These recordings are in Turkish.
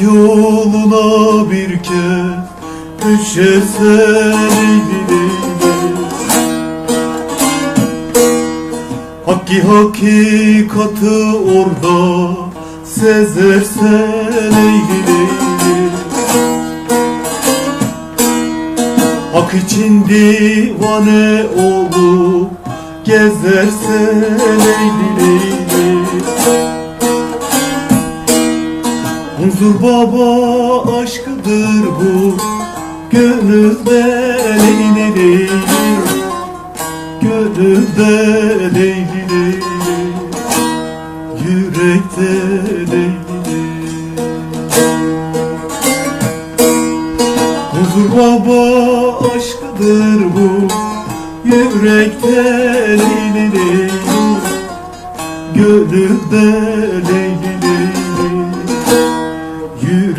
yoluna bir kez Leyli Hakki hakikati orada sezersen Leyli Hak için divane olup gezersen Leyli Huzur baba aşkıdır bu. Gönülde Leyli Leyli Gönülde Leyli Leyli Yürekte Leyli Huzur baba aşkıdır bu. Yürekte Leyli Leyli Gönülde Leyli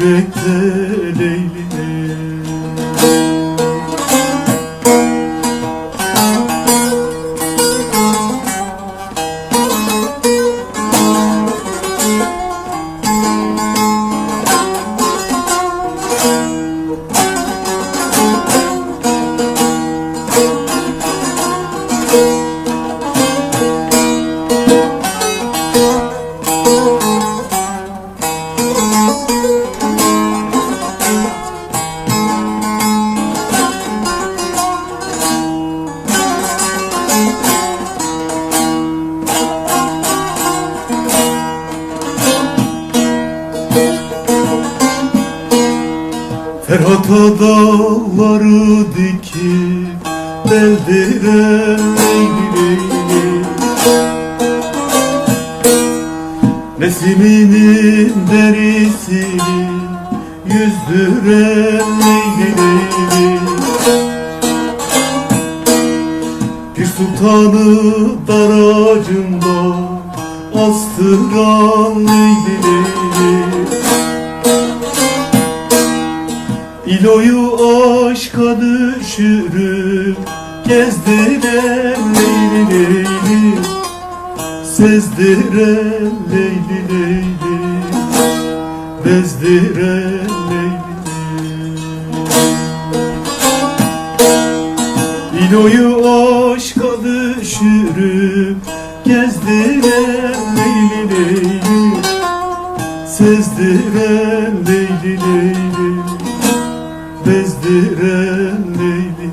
Yürekte Leyli Leyli Ferhat'a dağları dikip Leyli Nesiminin derisini Yüzdüren Bir sultanı daracında Astıran Leyli Leyli İloyu aşka düşürüp Gezdiren Leyli Leyli Sezdiren Leyli Leyli Bezdiren Leyli Leyli İloyu aşka düşürüp Gezdiren Leyli Leyli Sezdiren Leyli Leyli Leyli